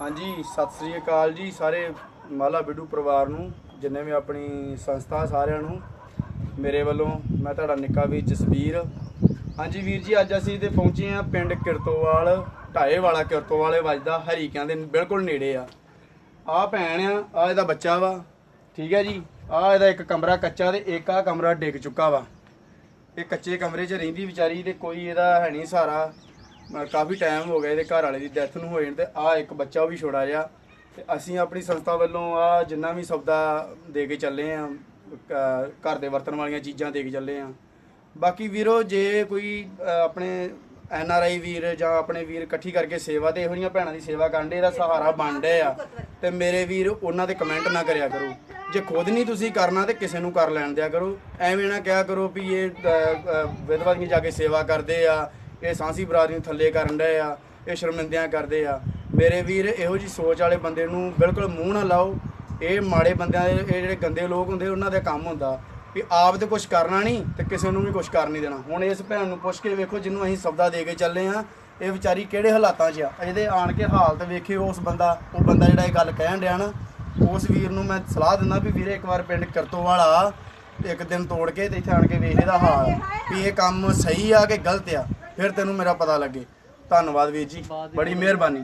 ਹਾਂਜੀ, ਸਤਿ ਸ੍ਰੀ ਅਕਾਲ ਜੀ ਸਾਰੇ ਮਾਲਾ ਬਿੱਡੂ ਪਰਿਵਾਰ ਨੂੰ, ਜਿੰਨੇ ਵੀ ਆਪਣੀ ਸੰਸਥਾ ਸਾਰਿਆਂ ਨੂੰ। ਮੇਰੇ ਵੱਲੋਂ ਮੈਂ ਤੁਹਾਡਾ ਨਿੱਕਾ ਵੀਰ ਜਸਵੀਰ। ਹਾਂਜੀ ਵੀਰ ਜੀ, ਅੱਜ ਅਸੀਂ ਤੇ ਪਹੁੰਚੇ ਆ ਪਿੰਡ ਕਿਰਤੋਵਾਲ, ਢਾਏ ਵਾਲਾ ਕਿਰਤੋਵਾਲੇ ਵੱਜਦਾ ਹਰੀਕਿਆਂ ਦੇ ਬਿਲਕੁਲ ਨੇੜੇ ਆ। ਆ ਭੈਣ ਆ ਆ ਇਹਦਾ ਬੱਚਾ ਵਾ, ਠੀਕ ਹੈ ਜੀ? ਆ ਇਹਦਾ ਇੱਕ ਕਮਰਾ ਕੱਚਾ ਤੇ ਇੱਕ ਆ ਕਮਰਾ ਡਿੱਗ ਚੁੱਕਾ ਵਾ। ਇਹ ਕੱਚੇ ਕਮਰੇ 'ਚ ਰਹਿੰਦੀ ਵਿਚਾਰੀ ਤੇ ਕੋਈ ਇਹਦਾ ਹੈ ਨਹੀਂ ਸਹਾਰਾ। ਕਾਫੀ ਟਾਈਮ ਹੋ ਗਿਆ ਇਹਦੇ ਘਰ ਵਾਲੇ ਦੀ ਡੈਥ ਨੂੰ ਹੋਏ ਨੂੰ ਤੇ ਆ ਇੱਕ ਬੱਚਾ ਉਹ ਵੀ ਛੋੜਾ ਜਿਹਾ ਤੇ ਅਸੀਂ ਆਪਣੀ ਸੰਸਥਾ ਵੱਲੋਂ ਆ ਜਿੰਨਾ ਵੀ ਸੌਦਾ ਦੇ ਕੇ ਚੱਲੇ ਆ ਘਰ ਦੇ ਵਰਤਣ ਵਾਲੀਆਂ ਚੀਜ਼ਾਂ ਦੇ ਕੇ ਚੱਲੇ ਆ। ਬਾਕੀ ਵੀਰੋ, ਜੇ ਕੋਈ ਆਪਣੇ ਐਨ ਆਰ ਆਈ ਵੀਰ ਜਾਂ ਆਪਣੇ ਵੀਰ ਇਕੱਠੀ ਕਰਕੇ ਸੇਵਾ ਤੇ ਇਹੋ ਜਿਹੀਆਂ ਭੈਣਾਂ ਦੀ ਸੇਵਾ ਕਰਨ ਦੇ, ਇਹਦਾ ਸਹਾਰਾ ਬਣ ਡੇ ਆ। ਤੇ ਮੇਰੇ ਵੀਰ, ਉਹਨਾਂ ਦੇ ਕਮੈਂਟ ਨਾ ਕਰਿਆ ਕਰੋ। ਜੇ ਖੁਦ ਨਹੀਂ ਤੁਸੀਂ ਕਰਨਾ ਤੇ ਕਿਸੇ ਨੂੰ ਕਰ ਲੈਣ ਦਿਆ ਕਰੋ। ਐਵੇਂ ਨਾ ਕਿਹਾ ਕਰੋ ਵੀ ਇਹ ਵਿਧਵਾ ਦੀਆਂ ਜਾ ਕੇ ਸੇਵਾ ਕਰਦੇ ਆ ਇਹ ਸਾਂਸੀ ਬਰਾਦਰੀ ਨੂੰ ਥੱਲੇ ਕਰਨ ਡਏ ਆ, ਇਹ ਸ਼ਰਮਿੰਦਿਆਂ ਕਰਦੇ ਆ। ਮੇਰੇ ਵੀਰ, ਇਹੋ ਜੀ ਸੋਚ ਵਾਲੇ ਬੰਦੇ ਨੂੰ ਬਿਲਕੁਲ ਮੂੰਹ ਨਾ ਲਾਓ। ਇਹ ਮਾੜੇ ਬੰਦਿਆਂ ਦੇ, ਇਹ ਜਿਹੜੇ ਗੰਦੇ ਲੋਕ ਹੁੰਦੇ, ਉਹਨਾਂ ਦਾ ਕੰਮ ਹੁੰਦਾ। ਵੀ ਆਪ ਤੇ ਕੁਝ ਕਰਨਾ ਨਹੀਂ ਤੇ ਕਿਸੇ ਨੂੰ ਵੀ ਕੁਝ ਕਰ ਨਹੀਂ ਦੇਣਾ। ਹੁਣ ਇਸ ਭੈਣ ਨੂੰ ਪੁੱਛ ਕੇ ਵੇਖੋ, ਜਿਹਨੂੰ ਅਸੀਂ ਸਬਦਾ ਦੇ ਕੇ ਚੱਲੇ ਆ, ਇਹ ਵਿਚਾਰੀ ਕਿਹੜੇ ਹਾਲਾਤਾਂ 'ਚ ਆ? ਇਹਦੇ ਆਣ ਕੇ ਹਾਲਤ ਵੇਖੇ ਉਸ ਬੰਦਾ, ਉਹ ਬੰਦਾ ਜਿਹੜਾ ਇਹ ਗੱਲ ਕਹਿਣ ਡਿਆ ਨਾ, ਉਸ ਵੀਰ ਨੂੰ ਮੈਂ ਸਲਾਹ ਦਿੰਦਾ ਵੀ ਵੀਰੇ ਇੱਕ ਵਾਰ ਪਿੰਡ ਕਰਤੋ ਵਾਲਾ ਇੱਕ ਦਿਨ ਤੋੜ ਕੇ ਤੇ ਇੱਥੇ ਆਣ ਕੇ ਵੇਖ ਇਹਦਾ ਹਾਲ। ਵੀ ਇਹ ਕੰਮ ਸਹੀ ਆ ਕਿ ਗਲਤ ਆ? ਫਿਰ ਤੈਨੂੰ ਮੇਰਾ ਪਤਾ ਲੱਗੇ। ਧੰਨਵਾਦ ਵੀਰ ਜੀ। ਬੜੀ ਮਿਹਰਬਾਨੀ।